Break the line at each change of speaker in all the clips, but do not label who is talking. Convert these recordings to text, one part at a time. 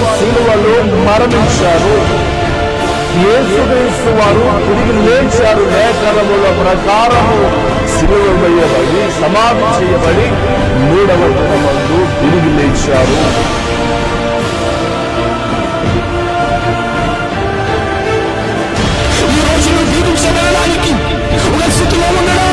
యేసుక్రీస్తు సిలువలో మరణించారు. యేసుక్రీస్తు వారు తిరిగి లేచారు. లేఖనముల ప్రకారము సిలువ వేయబడి సమాధి చేయబడి మూడవ దినమందు తిరిగి లేచారు.
ఈ రోజు జీవించడానికి దీవించబడడానికి ఒక స్థితిలో ఉండడానికి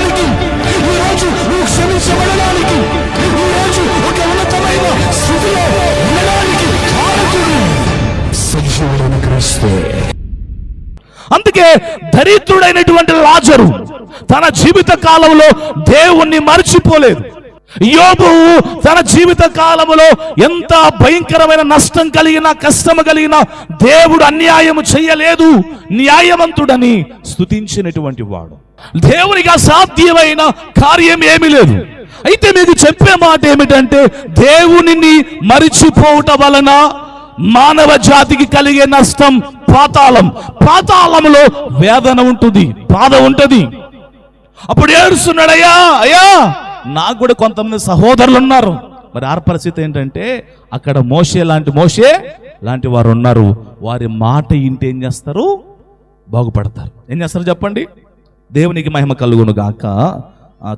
సజీవుడైన
అందుకే దరిద్రుడైనటువంటి లాజరు తన జీవిత కాలంలో దేవుణ్ణి మర్చిపోలేదు. యోబు తన జీవిత కాలంలో ఎంత భయంకరమైన నష్టం కలిగినా కష్టం కలిగినా దేవుడు అన్యాయము చెయ్యలేదు న్యాయవంతుడని స్తుతించినటువంటి వాడు. దేవునికి అసాధ్యమైన కార్యం ఏమీ లేదు. అయితే మీకు చెప్పే మాట ఏమిటంటే దేవునిని మరిచిపోవుట వలన మానవ జాతికి కలిగే నష్టం పాతాళం. పాతాళంలో వేదన ఉంటుంది బాధ ఉంటుంది. అప్పుడు ఏడుస్తున్నాడయ్యా అయ్యా నాకు కూడా కొంతమంది సహోదరులు ఉన్నారు. మరి ఆ పరిస్థితి ఏంటంటే అక్కడ మోషే లాంటి మోషే లాంటి వారు ఉన్నారు. వారి మాట ఇంటి ఏం చేస్తారు? బాగుపడతారు. ఏం చేస్తారు చెప్పండి? దేవునికి మహిమ కలుగును గాక.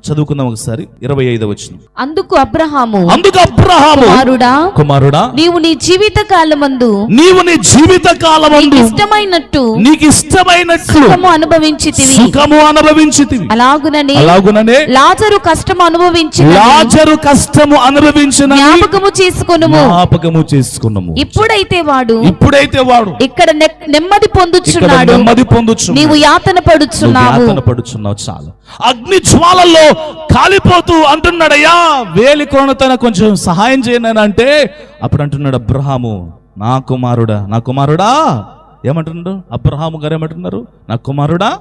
చదువుకుందాం ఒకసారి. ఇరవై ఐదు వచ్చిన
అందుకు అబ్రహాము
అందుకు అబ్రహాము
కుమారుడా
కుమారుడా
నీవు నీ జీవిత కాలమందు
నీవు నీ జీవిత కాలమందు
ఇష్టమైనట్టు
నీకు ఇష్టమైనట్లు
సుఖము అనుభవించితివి
సుఖము అనుభవించితివి
అలాగుననే
అలాగుననే
లాజరు కష్టం అనుభవించి
లాజరు కష్టము అనుభవించిన
జ్ఞాపకము చేసుకొనుము.
జ్ఞాపకము చేసుకున్నాము
ఇప్పుడైతే వాడు
ఇప్పుడైతే వాడు
ఇక్కడ నెమ్మది పొందుచున్నాడు.
నెమ్మది పొందుచు
నీవు యాతన పడుచున్నావు.
పడుచున్నావు చాలు. అగ్ని జ్వాలల్లో కాలిపోతూ అంటున్నాడయ్యా. వేలి తన కొంచెం సహాయం చేయను అంటే అప్పుడు అంటున్నాడు అబ్రహాము నా కుమారుడా నా కుమారుడా? ఏమంటున్నాడు? అబ్రహాము గారు ఏమంటున్నారు? నా కుమారుడా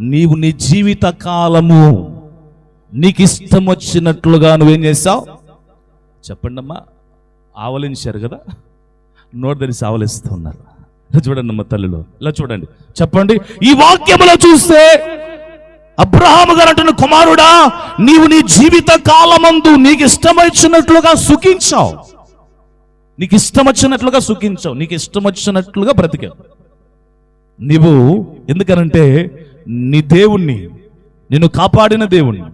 నీవు నీ జీవిత కాలము నీకు ఇష్టం వచ్చినట్లుగా నువ్వేం చేసావు చెప్పండి అమ్మా ఆవలించారు కదా. నోరు తెరిచి ఆవలిస్తున్నారు. చూడండి అమ్మ తల్లిలో ఇలా చూడండి. చెప్పండి ఈ వాక్యములో చూస్తే అబ్రహాము గారు అంటున్న కుమారుడా నీవు నీ జీవిత కాలమందు నీకు ఇష్టం వచ్చినట్లుగా సుఖించావు. నీకు ఇష్టం వచ్చినట్లుగా సుఖించావు. నీకు ఇష్టం వచ్చినట్లుగా బ్రతికావు. నీవు ఎందుకనంటే నీ దేవుణ్ణి నిన్ను కాపాడిన దేవుణ్ణి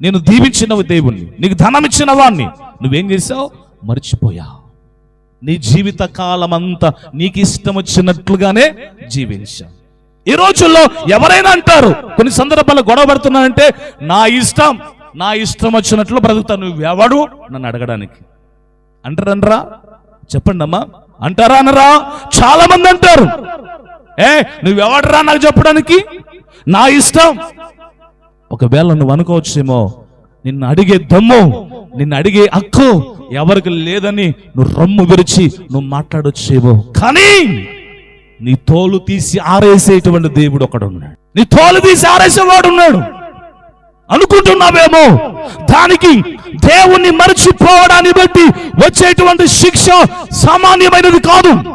నేను దీవించిన దేవుణ్ణి నీకు ధనం ఇచ్చిన వాణ్ణి నువ్వేం చేసావు మర్చిపోయావు. నీ జీవిత కాలం అంతా నీకు ఇష్టం వచ్చినట్లుగానే జీవించావు. ఈ రోజుల్లో ఎవరైనా అంటారు కొన్ని సందర్భాల్లో గొడవ పడుతున్నానంటే నా ఇష్టం నా ఇష్టం వచ్చినట్లు బ్రతుకుతాను నువ్వెవడు? నన్ను అడగడానికి. అంటారనరా? చెప్పండి అమ్మా. అంటారా అనరా? చాలా మంది అంటారు. ఏ నువ్వెవడరా నాకు చెప్పడానికి? నా ఇష్టం. ఒకవేళ నువ్వు అనుకోవచ్చేమో నిన్ను అడిగే దమ్ము నిన్ను అడిగే హక్కు ఎవరికి లేదని నువ్వు రమ్ము విరిచి నువ్వు మాట్లాడొచ్చేమో. కానీ నీ తోలు తీసి ఆరేసేటువంటి దేవుడు ఒకడు ఉన్నాడు నీ తోలు తీసి ఆరేసేవాడు ఉన్నాడు. అనుకుంటున్నావేమో? దానికి దేవుణ్ణి మరచిపోవడాన్ని బట్టి వచ్చేటువంటి శిక్ష సామాన్యమైనది కాదు.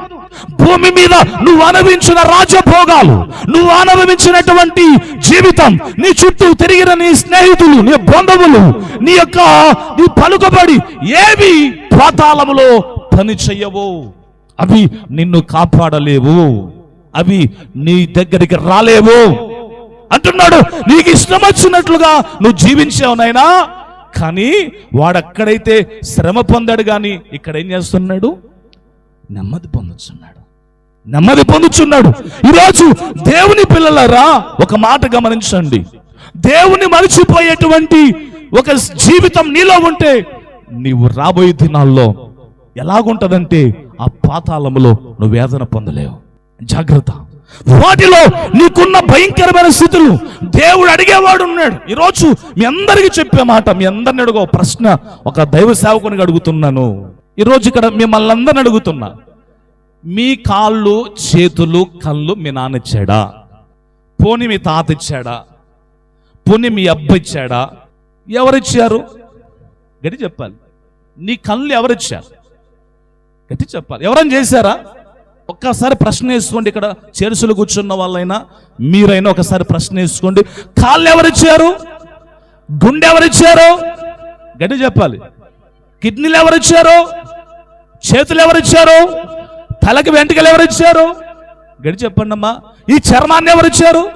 భూమి మీద నువ్వు అనుభవించిన రాజభోగాలు నువ్వు అనుభవించినటువంటి జీవితం నీ చుట్టూ తిరిగిన నీ స్నేహితులు నీ బంధువులు నీ యొక్క నీ పలుకబడి ఏవి పాతాళములో పని చెయ్యవు అవి నిన్ను కాపాడలేవు. అవి నీ దగ్గరికి రాలేవు. అంటున్నాడు నీకు ఇష్టం వచ్చినట్లుగా నువ్వు జీవించావు నాయనా. కానీ వాడక్కడైతే శ్రమ పొందాడు కానీ ఇక్కడ ఏం చేస్తున్నాడు? నెమ్మది పొందుతున్నాడు నెమ్మది పొందుచున్నాడు. ఈరోజు దేవుని పిల్లలరా ఒక మాట గమనించండి. దేవుని మరిచిపోయేటువంటి ఒక జీవితం నీలో ఉంటే నీవు రాబోయే దినాల్లో ఎలాగుంటదంటే ఆ పాతాళములో నువ్వు వేదన పొందలేవు. జాగ్రత్త. వాటిలో నీకున్న భయంకరమైన స్థితులు దేవుడు అడిగేవాడు ఉన్నాడు. ఈరోజు మీ అందరికీ చెప్పే మాట మీ అందరిని అడుగు ప్రశ్న ఒక దైవ సేవకుని అడుగుతున్నాను. ఈరోజు ఇక్కడ మిమ్మల్ని అందరిని అడుగుతున్నా. మీ కాళ్ళు చేతులు కళ్ళు మీ నాన్న ఇచ్చాడా? పోని మీ తాత ఇచ్చాడా? పోని మీ అబ్బ ఇచ్చాడా? ఎవరిచ్చారు? గడి చెప్పాలి. నీ కళ్ళు ఎవరిచ్చారు? గట్టి చెప్పాలి. ఎవరైనా చేశారా? ఒక్కసారి ప్రశ్న వేసుకోండి ఇక్కడ. చేరుసులు కూర్చున్న వాళ్ళైనా మీరైనా ఒకసారి ప్రశ్న వేసుకోండి. కాళ్ళు ఎవరిచ్చారు గుండె ఎవరిచ్చారు గట్టి చెప్పాలి. కిడ్నీలు ఎవరిచ్చారు చేతులు ఎవరిచ్చారు తలకి వెంట్రుకలు ఎవరిచ్చారు గడి చెప్పండి అమ్మా. ఈ చర్మాన్ని ఎవరిచ్చారు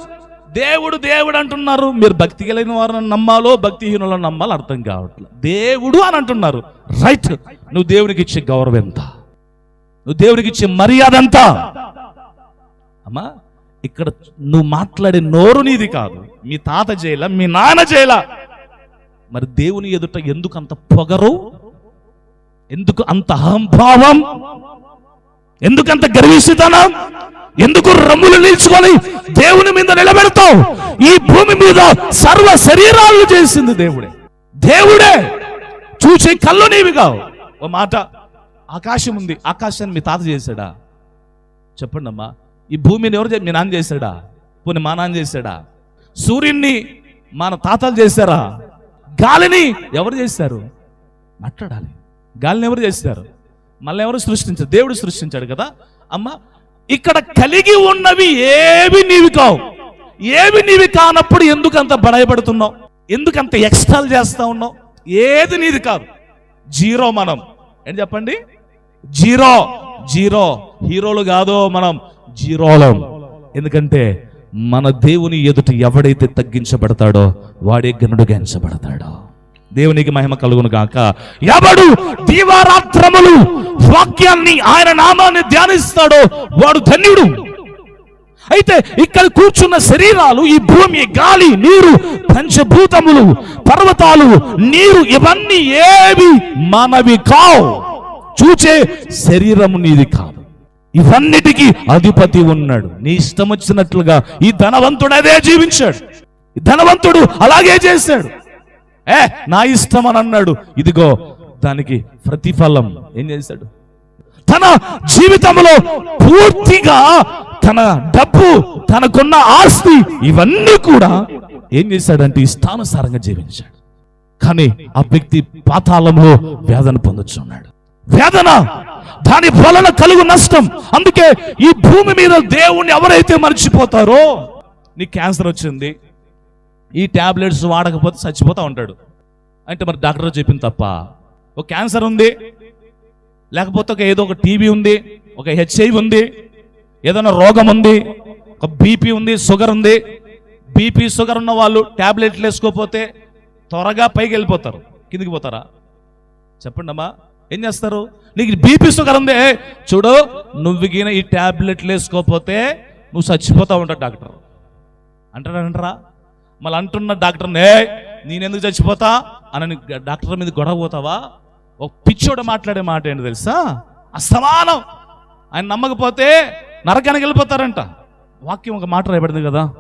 దేవుడు దేవుడు అంటున్నారు. మీరు భక్తి కలిగిన వారిని నమ్మాలో భక్తిహీనులను నమ్మాలో అర్థం కావట్లేదు. దేవుడు అని అంటున్నారు. రైట్ నువ్వు దేవునికి ఇచ్చే గౌరవం ఎంత? నువ్వు దేవుడికి ఇచ్చే మర్యాద అంతా. అమ్మా ఇక్కడ నువ్వు మాట్లాడే నోరు నీది కాదు. మీ తాత చేయలా మీ నాన్న చేయలా మరి దేవుని ఎదుట ఎందుకు అంత పొగరు? ఎందుకు అంత అహంభావం? ఎందుకు అంత గర్విస్తుతనం? ఎందుకు రమ్ములు నిల్చుకొని దేవుని మీద నిలబెడతావు? ఈ భూమి మీద సర్వ శరీరాలను చేసింది దేవుడే. దేవుడే చూసే కళ్ళు నీవి కావు. ఓ మాట. ఆకాశం ఉంది. ఆకాశాన్ని మీ తాత చేశాడా? చెప్పండి అమ్మా ఈ భూమిని ఎవరు మీ నాన్న చేశాడా? పోనీ మా నాన్న చేశాడా? సూర్యున్ని మన తాతలు చేశారా? గాలిని ఎవరు చేశారు? మాట్లాడాలి. గాలిని ఎవరు చేశారు? మళ్ళీ ఎవరు సృష్టించారు? దేవుడు సృష్టించాడు కదా. అమ్మ ఇక్కడ కలిగి ఉన్నవి ఏవి నీవి కావు. ఏవి నీవి కానప్పుడు ఎందుకు అంత బడాయపడుతున్నావు ఎందుకు అంత ఎక్స్ట్రాలు చేస్తా ఉన్నావు? ఏది నీది కాదు. జీరో మనం. ఏంటి చెప్పండి? Zero zero. హీరోలు కాదు మనం జీరోలం. ఎందుకంటే మన దేవుని ఎదుట ఎవడైతే తగ్గించబడతాడో వాడే గనుడు ఎంచబడతాడో దేవునికి మహిమ కలుగును గాక. ఎవడు దీవారాత్రములు వాక్యాన్ని ఆయన నామాన్ని ధ్యానిస్తాడో వాడు ధన్యుడు. అయితే ఇక్కడ కూర్చున్న శరీరాలు ఈ భూమి గాలి నీరు పంచభూతములు పర్వతాలు నీరు ఇవన్నీ ఏవి మనవి కావు. చూచే శరీరము నీది కాదు. ఇవన్నిటికీ అధిపతి ఉన్నాడు. నీ ఇష్టం వచ్చినట్లుగా ఈ ధనవంతుడు అదే జీవించాడు. ఈ ధనవంతుడు అలాగే చేశాడు. ఏ నా ఇష్టం అని అన్నాడు. ఇదిగో దానికి ప్రతిఫలం. ఏం చేశాడు? తన జీవితంలో పూర్తిగా తన డబ్బు తనకున్న ఆస్తి ఇవన్నీ కూడా ఏం చేశాడంటే ఇష్టానుసారంగా జీవించాడు. కానీ ఆ వ్యక్తి పాతాళంలో వేదన పొందొచ్చున్నాడు వేదన దాని వలన కలుగు నష్టం. అందుకే ఈ భూమి మీద దేవుణ్ణి ఎవరైతే మర్చిపోతారో నీ క్యాన్సర్ వచ్చింది. ఈ టాబ్లెట్స్ వాడకపోతే చచ్చిపోతా ఉంటాడు. అంటే మరి డాక్టర్ చెప్పింది తప్ప. ఒక క్యాన్సర్ ఉంది లేకపోతే ఒక ఏదో ఒక టీబీ ఉంది ఒక హెచ్ఐవి ఉంది ఏదైనా రోగం ఉంది ఒక బీపీ ఉంది షుగర్ ఉంది. బీపీ షుగర్ ఉన్న వాళ్ళు ట్యాబ్లెట్లు వేసుకోకపోతే త్వరగా పైకి వెళ్ళిపోతారు. కిందికి పోతారా? చెప్పండి అమ్మా ఏం చేస్తారు? నీకు బీపీ షుగర్ ఉంది. చూడు నువ్వు గిన ఈ టాబ్లెట్లు వేసుకోకపోతే నువ్వు చచ్చిపోతావు ఉంటాడు డాక్టర్. అంటారా అంటారా? మళ్ళీ అంటున్న డాక్టర్నే నేనెందుకు చచ్చిపోతా? అని డాక్టర్ మీద గొడవ పోతావా? ఒక పిచ్చోడు మాట్లాడే మాట ఏంటి తెలుసా? అసమానం. ఆయన నమ్మకపోతే నరకానికి వెళ్ళిపోతారంట. వాక్యం ఒక మాట రాయబడింది కదా.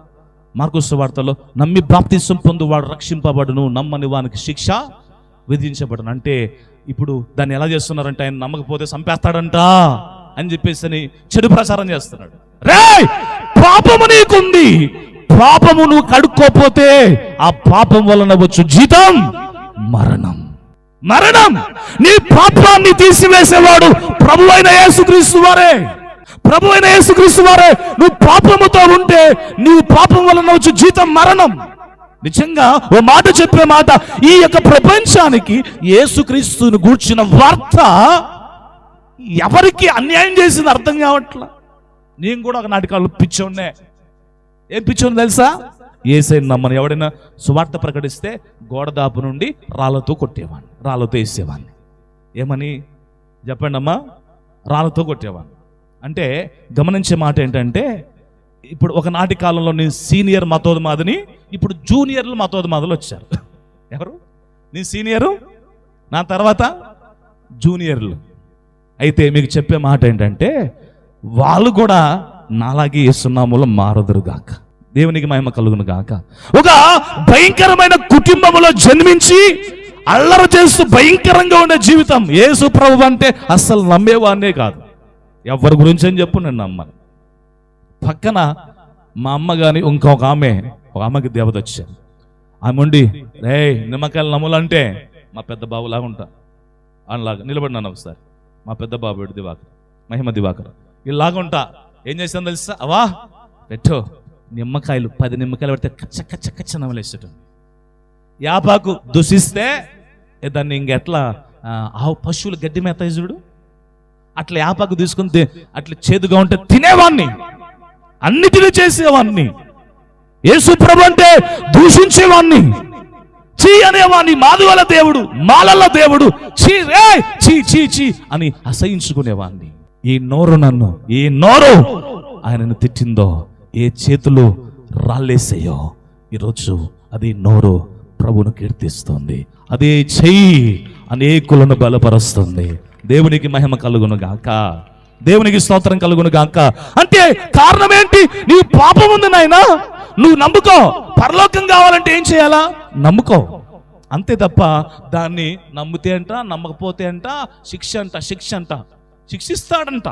మార్కుస్ వార్తలో నమ్మి బాప్తిసం పొందు వాడు రక్షింపబడును నమ్మని వానికి శిక్ష విధించబడును. అంటే ఇప్పుడు దాన్ని ఎలా చేస్తున్నారంటే ఆయన నమ్మకపోతే చంపేస్తాడంట అని చెప్పేసి అని చెడు ప్రచారం చేస్తున్నాడు. రే పాపము నీకుంది. పాపము నువ్వు కడుక్కోపోతే ఆ పాపం వలన వచ్చు జీతం మరణం. మరణం! నీ పాపాన్ని తీసివేసేవాడు ప్రభు అయిన యేసుక్రీస్తు వారే. ప్రభు అయిన యేసుక్రీస్తు వారే. నువ్వు పాపముతో ఉంటే నీవు పాపం వలన వచ్చు జీతం మరణం. నిజంగా ఓ మాట చెప్పే మాట. ఈ యొక్క ప్రపంచానికి యేసుక్రీస్తుని గూర్చిన వార్త ఎవరికి అన్యాయం చేసింది అర్థం కావట్లా? నేను కూడా ఒక నాటకాలు పిచ్చోన్నే ఏం పిచ్చోని తెలుసా? ఏసైని నమ్మని. ఎవడైనా సువార్త ప్రకటిస్తే గోడదాపు నుండి రాళ్ళతో కొట్టేవాడిని రాళ్ళతో వేసేవాడిని. ఏమని? చెప్పండి అమ్మా రాళ్ళతో కొట్టేవాడిని. అంటే గమనించే మాట ఏంటంటే ఇప్పుడు ఒకనాటి కాలంలో నేను సీనియర్ మతోన్మాదిని ఇప్పుడు జూనియర్లు మతోన్మాదులు వచ్చారు. ఎవరు? నీ సీనియరు? నా తర్వాత జూనియర్లు. అయితే మీకు చెప్పే మాట ఏంటంటే వాళ్ళు కూడా నాలాగే ఇస్తున్నాములో మారదురు గాక. దేవునికి మహిమ కలుగును గాక. ఒక భయంకరమైన కుటుంబంలో జన్మించి అల్లరి చేస్తూ భయంకరంగా ఉండే జీవితం యేసు ప్రభు అంటే అస్సలు నమ్మేవాడినే కాదు. ఎవరి గురించి అని చెప్పు నేను నమ్మను. పక్కన మా అమ్మ కానీ ఇంకొక ఆమె ఒక ఆమెకి దేవత వచ్చారు. ఆమె ఉండి రే నిమ్మకాయలు నమ్ములంటే మా పెద్ద బాబులాగా ఉంటా. అలాగా నిలబడినాను ఒకసారి మా పెద్ద బాబు దివాకర్? మహిమ దివాకర్. ఇలాగుంటా ఏం చేసాను తెలుసా? అవా పెట్టు. నిమ్మకాయలు పది నిమ్మకాయలు పెడితే కచ్చ కచ్చ కచ్చ నమలేసేటం యాపాకు దుషిస్తే దాన్ని ఇంకెట్లా ఆ, ఆవు పశువులు గడ్డి మేత చూడు. అట్లా యాపాకు తీసుకుని అట్లా చేదుగా ఉంటే తినేవాణ్ణి. అన్నిటినీ చేసేవాణ్ణి. యేసుప్రభు అంటే దూషించేవాణ్ణి. చీ అనేవాణ్ణి. మాధువల దేవుడు మాలల దేవుడు. చీ రే చీ చీ చీ అని అసహించుకునేవాణ్ణి. ఈ నోరు నన్ను ఈ నోరు ఆయనను తిట్టిందో ఏ చేతులు రాళ్ళేసాయో ఈరోజు అది నోరు ప్రభును కీర్తిస్తుంది. అదే చెయ్యి అనేకులను బలపరుస్తుంది. దేవునికి మహిమ కలుగును గాక దేవునికి స్తోత్రం కలుగును గాక. అంటే కారణం ఏంటి నీ పాపం ఉంది నాయనా. నువ్వు నమ్ముకో. పరలోకం కావాలంటే ఏం చేయాలా? నమ్ముకో. అంతే తప్ప దాన్ని నమ్మితే అంట నమ్మకపోతే అంట శిక్ష అంట శిక్ష అంట. శిక్షిస్తాడంట.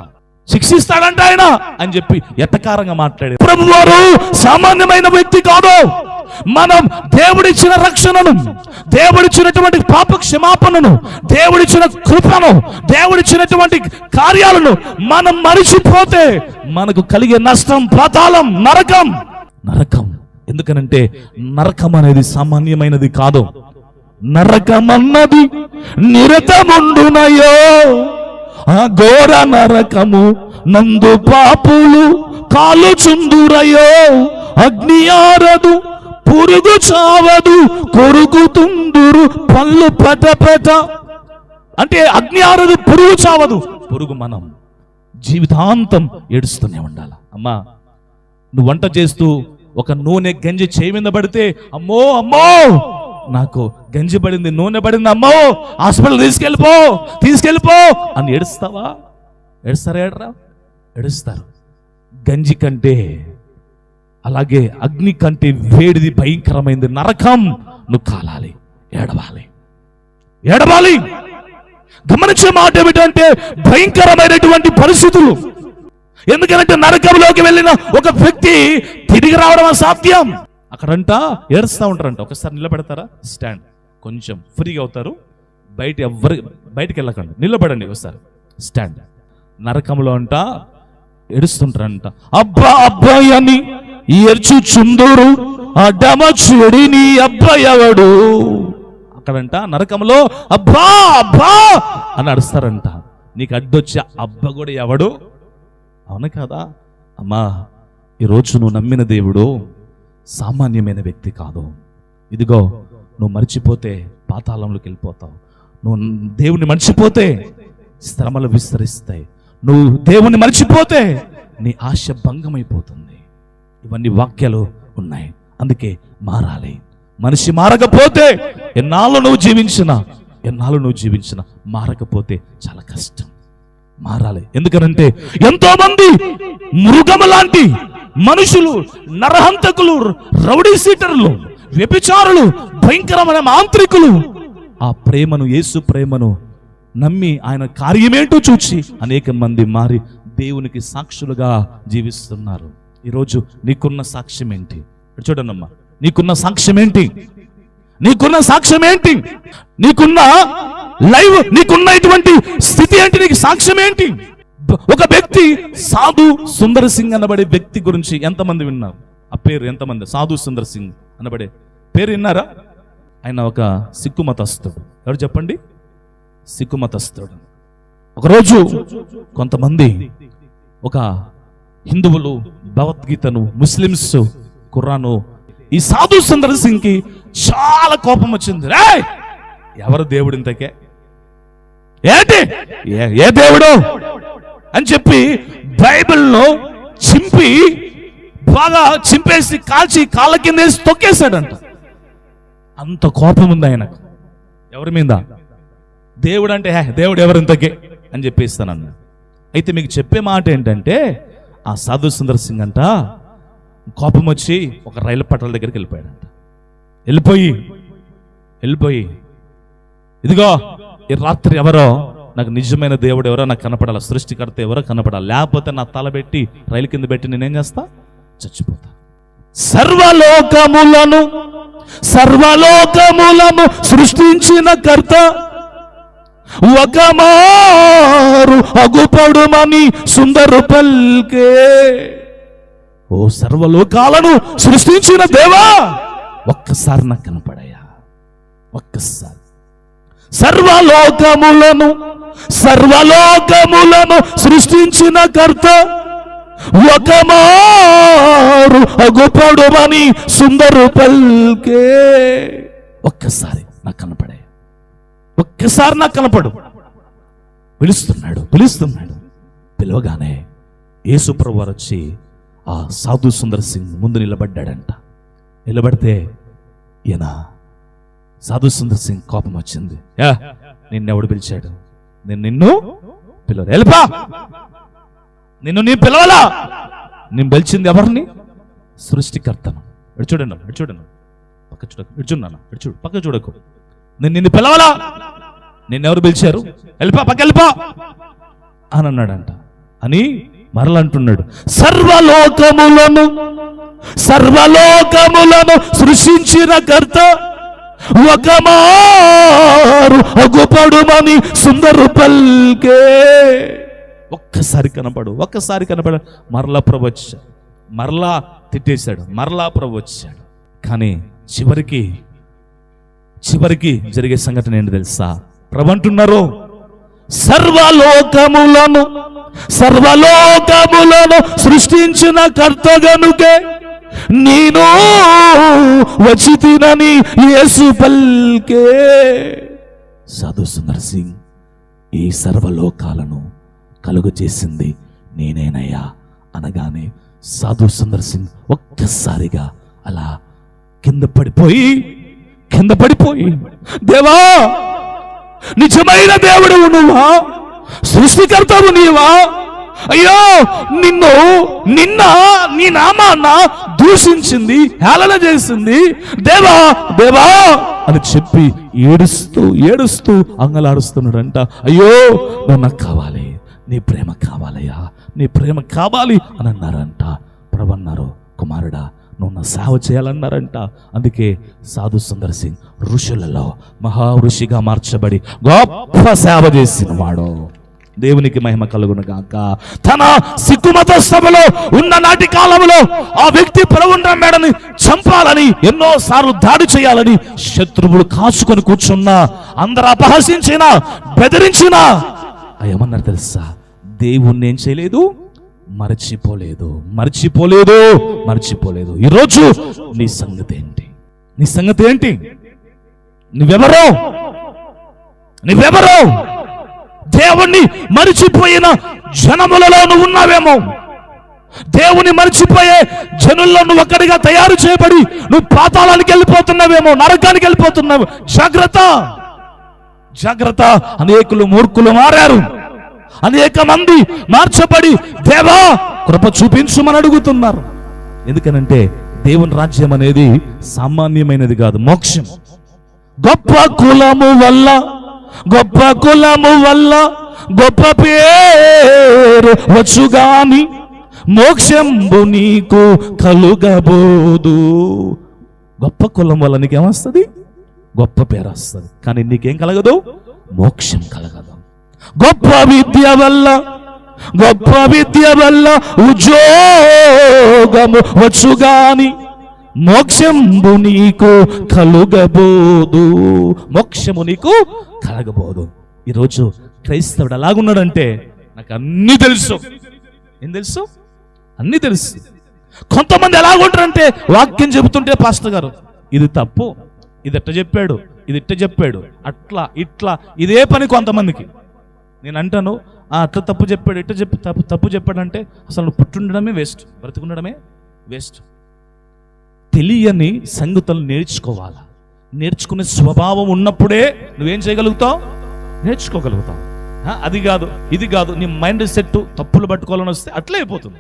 శిక్షిస్తాడంట ఆయన అని చెప్పి ఎట్టకారంగా మాట్లాడారు ప్రభు వారు సామాన్యమైన వ్యక్తి కాదు. మనం దేవుడిచ్చిన రక్షణను దేవుడిచ్చినటువంటి పాప క్షమాపణను దేవుడిచ్చిన కృపను దేవుడిచ్చినటువంటి కార్యాలను మనం మరిచిపోతే మనకు కలిగే నష్టం పాతాళం నరకం. నరకం. ఎందుకనంటే నరకం అనేది సామాన్యమైనది కాదు. నరకమన్నది నిరతముండునయో. ఆ ఘోర నరకము నందు పాపులు కాలుచుందురయో. అగ్ని ఆరదు పురుగు చావదు కొరుకుతుందురు పళ్ళు పట పట. అంటే అగ్ని ఆరదు పురుగు చావదు. పురుగు మనం జీవితాంతం ఏడుస్తూనే ఉండాలి? అమ్మా నువ్వు వంట చేస్తూ ఒక నూనె గంజి చేయి మీద పడితే అమ్మో అమ్మో నాకు గంజి పడింది నూనె పడింది అమ్మో హాస్పిటల్ తీసుకెళ్ళిపో తీసుకెళ్ళిపో అని ఏడుస్తావా? ఏడుస్తారా ఏడరా? ఏడుస్తారు. గంజి కంటే అలాగే అగ్ని కంటే వేడిది భయంకరమైంది. నరకం. నువ్వు కాలాలి. ఏడవాలి. ఏడవాలి. గమనించే మాట ఏమిటంటే భయంకరమైనటువంటి పరిస్థితులు. ఎందుకంటే నరకంలోకి వెళ్ళిన ఒక వ్యక్తి తిరిగి రావడం అసాధ్యం. అక్కడంట ఏడుస్తూ ఉంటారంట. ఒకసారి నిలబెడతారా? స్టాండ్. కొంచెం ఫ్రీగా అవుతారు. బయట ఎవ్వరి బయటకు వెళ్ళకండి. నిలబడండి ఒకసారి. స్టాండ్. నరకంలో అంట ఏడుస్తుంటారంట. అబ్బా అబ్బాయి అని ఈ ఏర్చు చుందూరు అడ్డమ నీ అబ్బాయి ఎవడు? అక్కడంట నరకంలో అబ్బా అబ్బా అని అడుస్తారంట నీకు అడ్డొచ్చే అబ్బ కూడా ఎవడు? అవును కదా? అమ్మా ఈరోజు నువ్వు నమ్మిన దేవుడు సామాన్యమైన వ్యక్తి కాదు. ఇదిగో నువ్వు మర్చిపోతే పాతాళంలోకి వెళ్ళిపోతావు. నువ్వు దేవుని మర్చిపోతే శ్రమలు విస్తరిస్తాయి. నువ్వు దేవుని మర్చిపోతే నీ ఆశ భంగమైపోతుంది. ఇవన్నీ వాక్యాలు ఉన్నాయి. అందుకే మారాలి. మనిషి మారకపోతే ఎన్నాళ్ళు నువ్వు జీవించిన ఎన్నాళ్ళు నువ్వు జీవించిన మారకపోతే చాలా కష్టం. మారాలి. ఎందుకనంటే ఎంతో మంది మృగము లాంటి మనుషులు నరహంతకులు రౌడీ సీటర్లు వ్యభిచారులు భయంకరమైన మాంత్రికులు ఆ ప్రేమను యేసు ప్రేమను నమ్మి ఆయన కార్యమేంటో చూచి అనేక మంది మారి దేవునికి సాక్షులుగా జీవిస్తున్నారు. ఈరోజు నీకున్న సాక్ష్యం ఏంటి? చూడండమ్మా. నీకున్న సాక్ష్యం ఏంటి? నీకున్న సాక్ష్యం ఏంటి? నీకున్న లైవ్ నీకున్న ఇటువంటి స్థితి ఏంటి? నీకు సాక్ష్యం ఏంటి? ఒక వ్యక్తి సాధు సుందర్ సింగ్ అనబడే వ్యక్తి గురించి ఎంతమంది విన్నారు? ఆ పేరు ఎంతమంది? సాధు సుందర్ సింగ్ అనబడే పేరు విన్నారా? ఆయన ఒక సిక్కు మతస్థుడు. ఎవరు చెప్పండి? సిక్కు మతస్థుడు. ఒకరోజు కొంతమంది ఒక హిందువులు భగవద్గీతను ముస్లిమ్స్ కుర్రాను ఈ సాధు సుందర్ సింగ్కి చాలా కోపం వచ్చింది. రే ఎవరు దేవుడు ఇంతకే? ఏంటి? ఏ- ఏ దేవుడు? అని చెప్పి బైబిల్ను చింపి బాగా చింపేసి కాల్చి కాళ్ళ కింద వేసి తొక్కేశాడంట. అంత కోపం ఉంది ఆయనకు. ఎవరి మీద? దేవుడు అంటే "హే, దేవుడు ఎవరు ఇంతకే? అని చెప్పేస్తానన్న. అయితే మీకు చెప్పే మాట ఏంటంటే ఆ సాధు సుందర్ సింగ్ అంట కోపం వచ్చి ఒక రైలు పట్టాల దగ్గరికి వెళ్ళిపోయాడంట. వెళ్ళిపోయి వెళ్ళిపోయి ఇదిగో ఈ రాత్రి ఎవరో నాకు నిజమైన దేవుడు ఎవరో నాకు కనపడాలి సృష్టికర్త ఎవరో కనపడాలి. లేకపోతే నా తల పెట్టి రైలు కింద పెట్టి నేనేం చేస్తా? చచ్చిపోతా. సర్వలోకములను సర్వలోకములను సృష్టించిన కర్త ఒక మారు అగుపడుమని సుందరు పల్కే. ఓ సర్వలోకాలను సృష్టించిన దేవా ఒక్కసారి నాకు కనపడయా? ఒక్కసారి. సర్వలోకములను సర్వలోకములను సృష్టించిన కర్త ఒక మారు అగుపడుమని సుందరు పల్కే. ఒక్కసారి నాకు కనపడే ఒక్కసారి నాకు కనపడు. పిలుస్తున్నాడు పిలుస్తున్నాడు. పిలవగానే యేసుప్రభు వారు వచ్చి ఆ సాధు సుందర్ సింగ్ ముందు నిలబడ్డాడంట. నిలబడితే ఈయన సాధు సుందర్ సింగ్ కోపం వచ్చింది. "యా, నిన్నెవడు పిలిచాడు? నేను నిన్ను పిలవ వెళ్ళిపా నిన్ను నీ పిలవలా? నేను పిలిచింది ఎవరిని? సృష్టికర్తను. ఇటు చూడండి ఇటు చూడండి పక్క చూడకు ఇటు చూడన్నా చూడు పక్క చూడకు. నేను నిన్ను పిలవలా? నిన్నెవరు పిలిచారు? వెళ్ళిపో పక్క అని అన్నాడంట. అని మరలంటున్నాడు. సర్వలోకములను సర్వలోకములను సృష్టించిన కర్త ఒక మారు అగుపడుమని సుందరు పల్కే. ఒక్కసారి కనపడు ఒక్కసారి కనపడు. మరలా ప్రభు వచ్చాడు. మరలా తిట్టేశాడు. మరలా ప్రభు వచ్చాడు. కానీ చివరికి చివరికి జరిగే సంఘటన ఏంటి తెలుసా? ప్రభంటున్నారు సర్వలోకములను సర్వలోకములను సృష్టించిన కర్త గనుకే నేను వచ్చి తినని యేసు పల్కే. సాధు సుందర్ సింగ్ ఈ సర్వలోకాలను కలుగు చేసింది నేనేనయ్యా అనగానే సాధు సుందర్ సింగ్ ఒక్కసారిగా అలా కింద పడిపోయి కింద పడిపోయి దేవా నిజమైన దేవుడు నువ్వా? సృష్టికర్తవు నీవా? అయ్యో నిన్ను నిన్న నీ నామాన్న దూషించింది హేళన చేసింది. దేవా దేవా అని చెప్పి ఏడుస్తూ ఏడుస్తూ అంగలాడుస్తున్నాడంట. అయ్యో నువ్వు నాకు కావాలి నీ ప్రేమ కావాలయ్యా నీ ప్రేమ కావాలి అని అన్నారంట. ప్రభన్నారు కుమారుడా నువ్వు నా సేవ చేయాలన్నారంట. అందుకే సాధు సుందర్ సింగ్ ఋషులలో మహా ఋషిగా మార్చబడి గొప్ప సేవ చేసిన వాడు. దేవునికి మహిమ కలుగును గాక. తన సిక్కుమత సభలో ఉన్న నాటి కాలంలో ఆ వ్యక్తి ప్రభుండ మేడని చంపాలని ఎన్నో సార్లు దాడి చేయాలని శత్రువులు కాచుకొని కూర్చున్నా అందరు అపహసించినా బెదిరించినా. ఏమన్నారు తెలుసా? దేవుణ్ణి ఏం చేయలేదు? మరచిపోలేదు. మర్చిపోలేదు మర్చిపోలేదు. ఈరోజు నీ సంగతి ఏంటి? నీ సంగతి ఏంటి? నువ్వెవరో? నువ్వెవరో? దేవుణ్ణి మరిచిపోయిన జనములలో నువ్వు ఉన్నావేమో. దేవుని మరిచిపోయే జనుల్లో నువ్వు ఒక్కడిగా తయారు చేయబడి నువ్వు పాతాళానికి వెళ్ళిపోతున్నావేమో నరకానికి వెళ్ళిపోతున్నావు. జాగ్రత్త! జాగ్రత్త! అనేకులు మూర్ఖులు మారారు. అనేక మంది మార్చబడి దేవా కృప చూపించుమని అడుగుతున్నారు. ఎందుకనంటే దేవుని రాజ్యం అనేది సామాన్యమైనది కాదు మోక్షం. గొప్ప కులము వల్ల గొప్ప కులము వల్ల గొప్ప పేరు వచ్చుగాని మోక్షంబు నీకు కలుగబోదు. గొప్ప కులం వల్ల నీకేమొస్తుంది? గొప్ప పేరు వస్తుంది. కానీ నీకేం కలగదు? మోక్షం కలగదు. గొప్ప విద్య వల్ల గొప్ప విద్య వల్ల ఉద్యోగము వచ్చుగాని మోక్షంబు నీకు కలుగబోదు. మోక్షము నీకు కలగబోదు. ఈరోజు క్రైస్తవుడు ఎలాగున్నాడంటే నాకు అన్నీ తెలుసు. ఏం తెలుసు? అన్నీ తెలుసు. కొంతమంది ఎలాగుంటారంటే వాక్యం చెబుతుంటే పాస్టర్ గారు ఇది తప్పు ఇది ఎట్ట చెప్పాడు ఇది ఇట్ట చెప్పాడు అట్లా ఇట్లా ఇదే పని కొంతమందికి. నేను అంటాను "ఆ, అట్లా తప్పు చెప్పాడు ఎట్ట చెప్పు తప్పు తప్పు చెప్పాడంటే అసలు నువ్వు పుట్టుండడమే వేస్ట్ బ్రతికుండడమే వేస్ట్. తెలియని సంగతులు నేర్చుకోవాలా? నేర్చుకునే స్వభావం ఉన్నప్పుడే నువ్వేం చేయగలుగుతావు? నేర్చుకోగలుగుతావు. అది కాదు ఇది కాదు నీ మైండ్ సెట్ తప్పులు పట్టుకోవాలని వస్తే అట్లే అయిపోతుంది.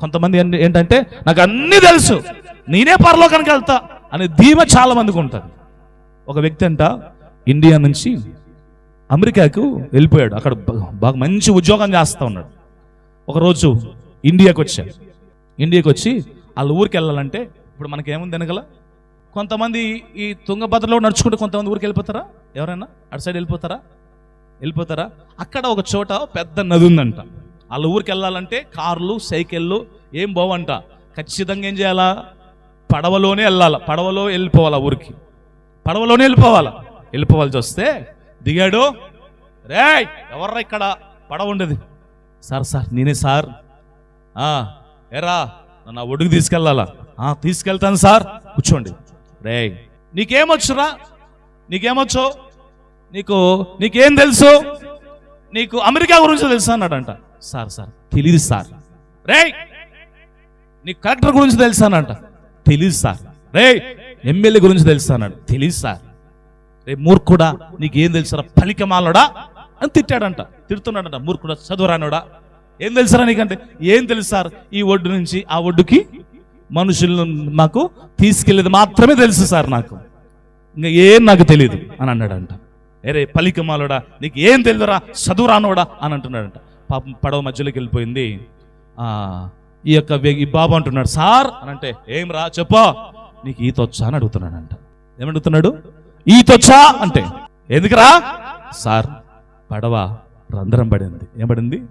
కొంతమంది ఏంటి- ఏంటంటే నాకు అన్నీ తెలుసు నేనే పరలోకానికి వెళ్తా అనే ధీమ చాలా మందికి ఉంటుంది. ఒక వ్యక్తి అంట ఇండియా నుంచి అమెరికాకు వెళ్ళిపోయాడు. అక్కడ బాగా మంచి ఉద్యోగం చేస్తూ ఉన్నాడు. ఒకరోజు ఇండియాకి వచ్చాడు. ఇండియాకి వచ్చి వాళ్ళ ఊరికి వెళ్ళాలంటే ఇప్పుడు మనకి ఏముంది వెనకల? కొంతమంది ఈ తుంగభద్రలో నడుచుకుంటే కొంతమంది ఊరికి వెళ్ళిపోతారా? ఎవరైనా? అటు సైడ్ వెళ్ళిపోతారా? వెళ్ళిపోతారా? అక్కడ ఒక చోట పెద్ద నది ఉందంట. వాళ్ళ ఊరికి వెళ్ళాలంటే కార్లు సైకిళ్ళు ఏం బావంట ఖచ్చితంగా ఏం చేయాలా? పడవలోనే వెళ్ళాలా. పడవలో వెళ్ళిపోవాలా ఊరికి. పడవలోనే వెళ్ళిపోవాలా? వెళ్ళిపోవాల్సి వస్తే దిగాడు. రేయ్ ఎవర్రా ఇక్కడ? పడవ ఉండేది. సార్ సార్ నేనే సార్. ఎరా నా ఒడుగు తీసుకెళ్ళాలా? తీసుకెళ్తాను సార్. కూర్చోండి. రేయ్ నీకేమొచ్చురా? నీకేమొచ్చు? నీకు నీకేం తెలుసు? నీకు అమెరికా గురించి తెలుసు? అన్నాడంట. సార్ సార్ తెలియదు సార్. రేయ్ నీకు కలెక్టర్ గురించి తెలుసా? అనంట తెలీదు సార్. రే ఎమ్మెల్యే గురించి తెలుసు? అన్నాడు. తెలీదు సార్. రే మూర్ఖుడా నీకేం తెలుసరా? పలికమాలడా అని తిట్టాడంట. తిడుతున్నాడంట. మూర్ఖుడా చదువురానుడా? ఏం తెలుసరా నీకంటే? ఏం తెలుసు సార్? ఈ ఒడ్డు నుంచి ఆ ఒడ్డుకి మనుషులను మాకు తీసుకెళ్ళేది మాత్రమే తెలుసు సార్ నాకు. ఇంకా ఏం నాకు తెలియదు అని అన్నాడంట. ఏరే పలికమాలోడా నీకు ఏం తెలియదురా చదువురానోడా? అని అంటున్నాడంట. పాపం పడవ మధ్యలోకి వెళ్ళిపోయింది. ఈ యొక్క ఈ బాబు అంటున్నాడు సార్ అని అంటే ఏం రా చెప్పా. నీకు ఈత వచ్చా? అని అడుగుతున్నాడంట. ఏమడుగుతున్నాడు? ఈతొచ్చా అంటే. ఎందుకురా? సార్ పడవ రంధ్రం పడింది. ఏం పడింది?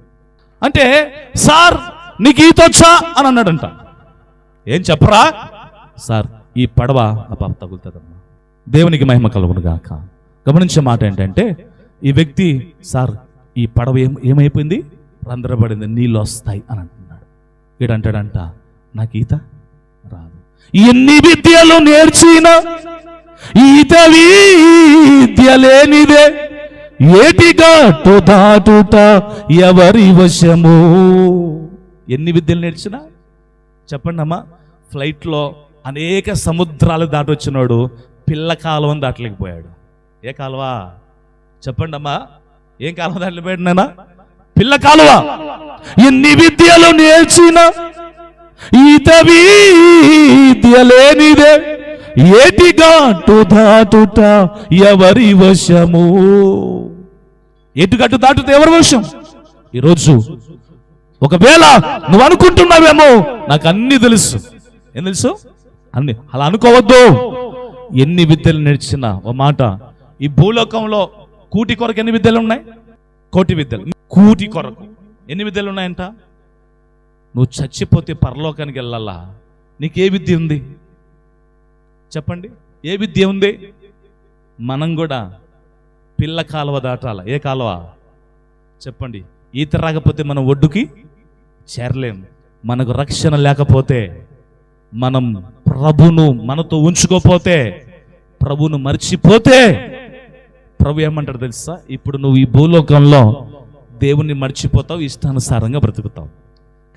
అంటే సార్ నీకు ఈతొచ్చా అని అన్నాడంట. ఏం చెప్పరా? సార్ ఈ పడవ ఆ పాప తగులుతుందమ్మా. దేవునికి మహిమ కలుగును గాక. గమనించే మాట ఏంటంటే ఈ వ్యక్తి సార్ ఈ పడవ ఏం ఏమైపోయింది? రంధ్రపడింది నీళ్ళు వస్తాయి అని అంటున్నాడు. వీడంటాడంట నాకు ఈత రాదు. ఎన్ని విద్యలు నేర్చిన ఈత విద్య లేనిదే ఏటిగాటు దాటుట ఎవరి వశము? ఎన్ని విద్యలు నేర్చినా? చెప్పండి అమ్మా. ఫ్లైట్లో అనేక సముద్రాలు దాటొచ్చినాడు పిల్ల కాలువని దాటలేకపోయాడు. ఏ కాలువ? చెప్పండి అమ్మా. ఏం కాలువ దాటలేపోయాడు నేనా పిల్ల కాలువ. ఎన్ని విద్యలు నేర్చిన ఈత విద్య లేనిదే ఏటిగా దాటుట ఎవరి వశము? ఎటుగట్టు దాటుతే ఎవరి వశం? ఈరోజు ఒకవేళ నువ్వు అనుకుంటున్నావేమో నాకు అన్ని తెలుసు. ఏం తెలుసు? అన్ని. అలా అనుకోవద్దు. ఎన్ని విద్యలు నేర్చిన ఓ మాట. ఈ భూలోకంలో కూటి కొరకు ఎన్ని విద్యలు ఉన్నాయి? కోటి విద్యలు. కూటి కొరకు. ఎన్ని విద్యలు ఉన్నాయంట? నువ్వు చచ్చిపోతే పరలోకానికి వెళ్ళాలా? నీకు ఏ విద్య ఉంది. చెప్పండి. ఏ విద్య ఉంది? మనం కూడా పిల్ల కాలువ దాటాల? ఏ కాలువ? చెప్పండి. ఈత రాకపోతే మనం ఒడ్డుకి చేరలేం. మనకు రక్షణ లేకపోతే మనం ప్రభును మనతో ఉంచుకోపోతే ప్రభును మర్చిపోతే ప్రభు ఏమంటాడు తెలుసా? ఇప్పుడు నువ్వు ఈ భూలోకంలో దేవుణ్ణి మర్చిపోతావు ఇష్టానుసారంగా బ్రతుకుతావు.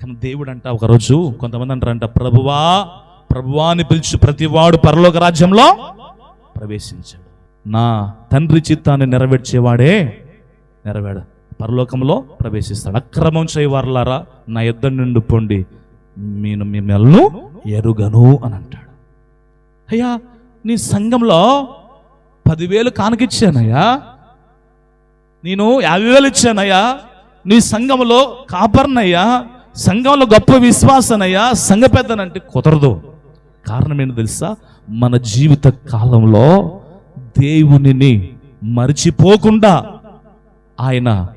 కానీ దేవుడు అంట ఒకరోజు కొంతమంది అంటారంట ప్రభువా ప్రభువాని పిలిచి ప్రతివాడు పరలోక రాజ్యంలో ప్రవేశించాడు. నా తండ్రి చిత్తాన్ని నెరవేర్చేవాడే నెరవేడ పరలోకంలో ప్రవేశిస్తాడు. అక్రమం చేయవారులారా నా యుద్ధం నుండి పొండి నేను మిమ్మల్ని ఎరుగను అని అంటాడు. అయ్యా నీ సంఘంలో పదివేలు కానకిచ్చానయ్యా. నేను యాభై వేలు ఇచ్చానయ్యా. నీ సంఘంలో కాపర్నయ్యా. సంఘంలో గొప్ప విశ్వాసనయ్యా. సంఘ పెద్దనంటే కుదరదు. కారణం ఏంటో తెలుసా? మన జీవిత కాలంలో దేవునిని మర్చిపోకుండా ఆయన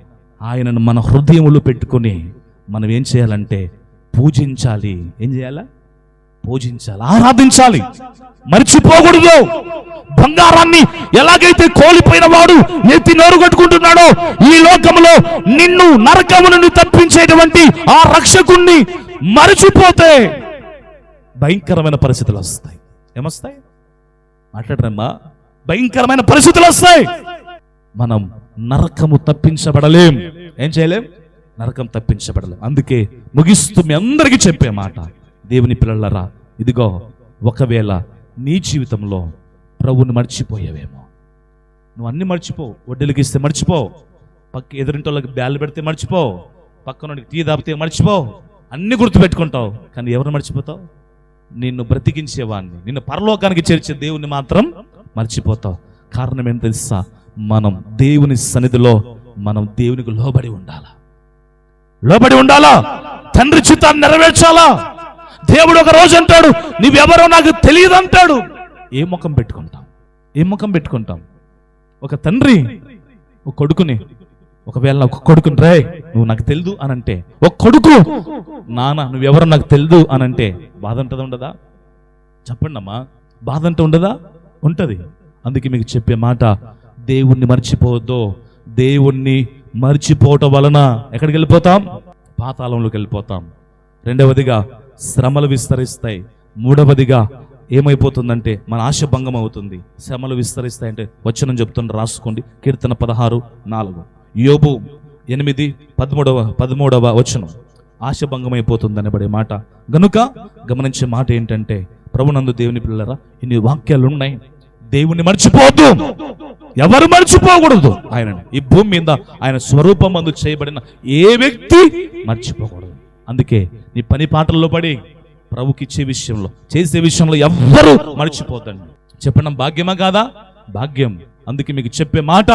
ఆయనను మన హృదయంలో పెట్టుకొని మనం ఏం చేయాలంటే పూజించాలి. ఏం చేయాలా? పూజించాలి. ఆరాధించాలి. మర్చిపోకూడదు. బంగారాన్ని ఎలాగైతే కోల్పోయిన వాడు ఎత్తి నోరుగట్టుకుంటున్నాడో ఈ లోకంలో నిన్ను నరకము నుండి తప్పించేటువంటి ఆ రక్షకుణ్ణి మరచిపోతే భయంకరమైన పరిస్థితులు వస్తాయి. ఏమొస్తాయి? మాట్లాడరమ్మా. భయంకరమైన పరిస్థితులు వస్తాయి. మనం నరకము తప్పించబడలేం. ఏం చేయలేం? నరకం తప్పించబడలేం. అందుకే ముగిస్తూ మీ అందరికీ చెప్పే మాట. దేవుని పిల్లలరా ఇదిగో ఒకవేళ నీ జీవితంలో ప్రభువుని మర్చిపోయావేమో. నువ్వు అన్ని మర్చిపో. వడ్డీలకి ఇస్తే మర్చిపో. పక్క ఎదురింటోళ్ళకి బ్యాలు పెడితే మర్చిపో. పక్కన టీ దాపితే మర్చిపో. అన్ని గుర్తుపెట్టుకుంటావు. కానీ ఎవరు మర్చిపోతావు? నిన్ను బ్రతికించేవాడిని. నిన్ను పరలోకానికి చేర్చే దేవుని మాత్రం మర్చిపోతావు. కారణం ఏంటో తెలుసా? మనం దేవుని సన్నిధిలో మనం దేవునికి లోబడి ఉండాలా? లోబడి ఉండాలా? తండ్రి చిత్తాన్ని నెరవేర్చాలా? దేవుడు ఒక రోజు అంటాడు నీవెవరో నాకు తెలియదు అంటాడు. ఏ ముఖం పెట్టుకుంటాం? ఏ ముఖం పెట్టుకుంటాం? ఒక తండ్రి ఒక కొడుకుని ఒకవేళ ఒక కొడుకుని రే నువ్వు నాకు తెలియదు అని అంటే ఒక కొడుకు? నాన్న నువ్వెవరో నాకు తెలియదు అని అంటే బాధ ఉంటుందా ఉండదా? చెప్పండి అమ్మా. బాధ అంటే ఉండదా? ఉంటుంది. అందుకే మీకు చెప్పే మాట దేవుణ్ణి మర్చిపోవద్దు. దేవుణ్ణి మర్చిపోవటం వలన ఎక్కడికి వెళ్ళిపోతాం? పాతాళంలోకి వెళ్ళిపోతాం. రెండవదిగా శ్రమలు విస్తరిస్తాయి. మూడవదిగా ఏమైపోతుందంటే మన ఆశ భంగం అవుతుంది శ్రమలు విస్తరిస్తాయంటే వచ్చనం చెప్తున్న రాసుకోండి. కీర్తన పదహారు నాలుగు. యోబు ఎనిమిది పదమూడవ పదమూడవ వచనం. ఆశ పడే అనబడే మాట. గనుక గమనించే మాట ఏంటంటే ప్రభునందు దేవుని పిల్లరా ఇన్ని వాక్యాలు ఉన్నాయి దేవుని మర్చిపోదు. ఎవరు మర్చిపోకూడదు? ఆయన ఈ భూమి మీద ఆయన స్వరూపం అందు చేయబడిన ఏ వ్యక్తి మర్చిపోకూడదు. అందుకే నీ పని పాటల్లో పడి ప్రభుకి ఇచ్చే విషయంలో చేసే విషయంలో ఎవ్వరు మర్చిపోతండి చెప్పడం భాగ్యమా కాదా? భాగ్యం. అందుకే మీకు చెప్పే మాట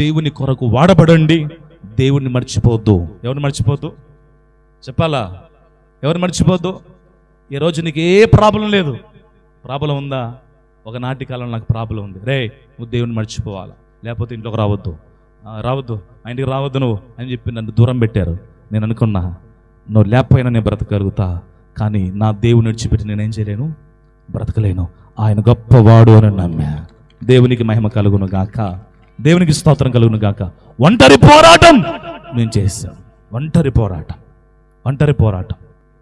దేవుని కొరకు వాడబడండి దేవుణ్ణి మర్చిపోవద్దు ఎవరిని మర్చిపోవద్దు చెప్పాలా? ఎవరిని మర్చిపోవద్దు ఈ రోజు నీకు ఏ ప్రాబ్లం లేదు. ప్రాబ్లం ఉందా? ఒక నాటి కాలంలో నాకు ప్రాబ్లం ఉంది. రే నువ్వు దేవుని మర్చిపోవాలా? లేకపోతే ఇంట్లోకి రావద్దు. రావద్దు. ఆ ఇంటికి రావద్దు నువ్వు అని చెప్పి నన్ను దూరం పెట్టారు. నేను అనుకున్నా నువ్వు లేకపోయినా నేను బ్రతకగలుగుతా. కానీ నా దేవుని విడిచిపెట్టి నేనేం చేయలేను? బ్రతకలేను. ఆయన గొప్పవాడు అని నమ్మా. దేవునికి మహిమ కలుగును గాక. దేవునికి స్తోత్రం కలుగును గాక. ఒంటరి పోరాటం నేను చేశాను ఒంటరి పోరాటం. ఒంటరి పోరాటం.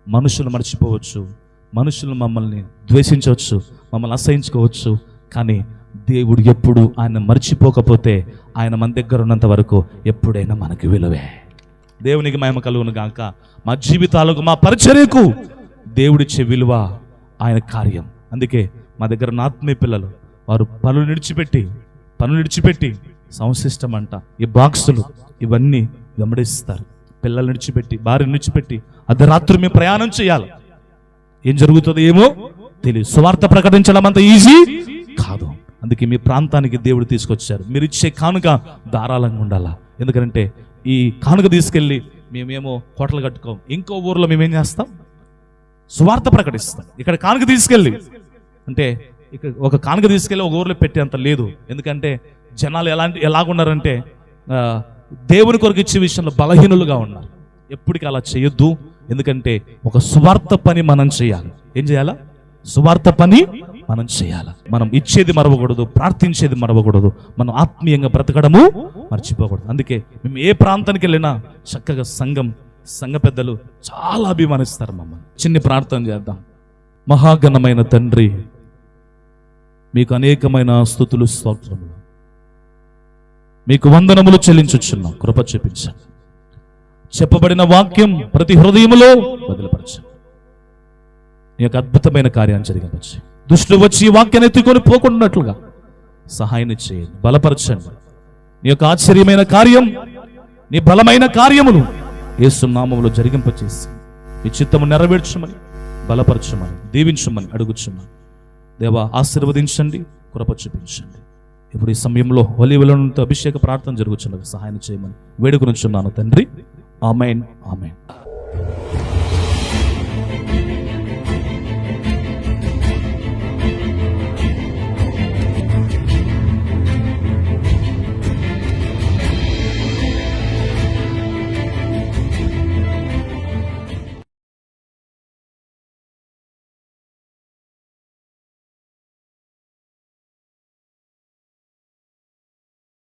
మనుషులు మర్చిపోవచ్చు. మనుషులు మమ్మల్ని ద్వేషించవచ్చు. మమ్మల్ని అసహించుకోవచ్చు. కానీ దేవుడు ఎప్పుడు ఆయన మర్చిపోకపోతే ఆయన మన దగ్గర ఉన్నంత వరకు ఎప్పుడైనా మనకి విలువే. దేవునికి మహిమ కలుగును గాక. మా జీవితాలకు మా పరిచర్యకు దేవుడిచ్చే విలువ ఆయన కార్యం. అందుకే మా దగ్గర ఉన్న ఆత్మీయ పిల్లలు వారు పనులు నిడిచిపెట్టి పనులు నిడిచిపెట్టి సంశిష్టం అంట ఈ బాక్సులు ఇవన్నీ వెంబడిస్తారు. పిల్లల్ని విడిచిపెట్టి భార్యను విడిచిపెట్టి అర్ధరాత్రి మేము ప్రయాణం చేయాలి. ఏం జరుగుతుందో ఏమో తెలియదు సువార్త ప్రకటించడం అంత ఈజీ కాదు. అందుకే మీ ప్రాంతానికి దేవుడు తీసుకొచ్చారు. మీరు ఇచ్చే కానుక ధారాళంగా ఉండాలా? ఎందుకంటే ఈ కానుక తీసుకెళ్ళి మేమేమో కోటలు కట్టుకోం. ఇంకో ఊర్లో మేమేం చేస్తాం? సువార్త ప్రకటిస్తాం. ఇక్కడ కానుక తీసుకెళ్ళి అంటే ఇక ఒక కానుక తీసుకెళ్ళి ఒక ఊర్లో పెట్టేంత లేదు. ఎందుకంటే జనాలు ఎలాంటి ఎలాగున్నారంటే దేవుని కొరకు ఇచ్చే విషయంలో బలహీనులుగా ఉన్నారు. ఎప్పటికీ అలా చేయొద్దు. ఎందుకంటే ఒక సువార్త పని మనం చేయాలి. ఏం చేయాలా? సువార్త పని మనం చేయాలి. మనం ఇచ్చేది మరవకూడదు ప్రార్థించేది మరవకూడదు. మనం ఆత్మీయంగా బ్రతకడము మర్చిపోకూడదు. అందుకే మేము ఏ ప్రాంతానికి వెళ్ళినా చక్కగా సంఘం సంఘ పెద్దలు చాలా అభిమానిస్తారు మమ్మల్ని. చిన్ని ప్రార్థన చేద్దాం. మహాగణమైన తండ్రి మీకు అనేకమైన స్థుతులు స్తోత్రములు. మీకు వందనములు చెల్లించుచున్నాం. కృప చూపించండి. చెప్పబడిన వాక్యం ప్రతి హృదయములో వదిలిపరచండి నీ యొక్క అద్భుతమైన కార్యాన్ని జరిగించండి దుష్టులు వచ్చి ఈ వాక్యాన్ని ఎత్తుకొని పోకుండాట్లుగా సహాయం చేయండి. బలపరచండి. నీ యొక్క ఆశ్చర్యమైన కార్యం నీ బలమైన కార్యములు ఏసునామములు జరిగింపచేసి నీ చిత్తము నెరవేర్చమని బలపరచమని దీవించమని అడుగుచున్నాను దేవా ఆశీర్వదించండి కృప చూపించండి. ఇప్పుడు ఈ సమయంలో హోలీవలంతో అభిషేక ప్రార్థన జరుగుతున్నది సహాయం చేయమని వేడుకొనుచున్నాను తండ్రి. Amen amen.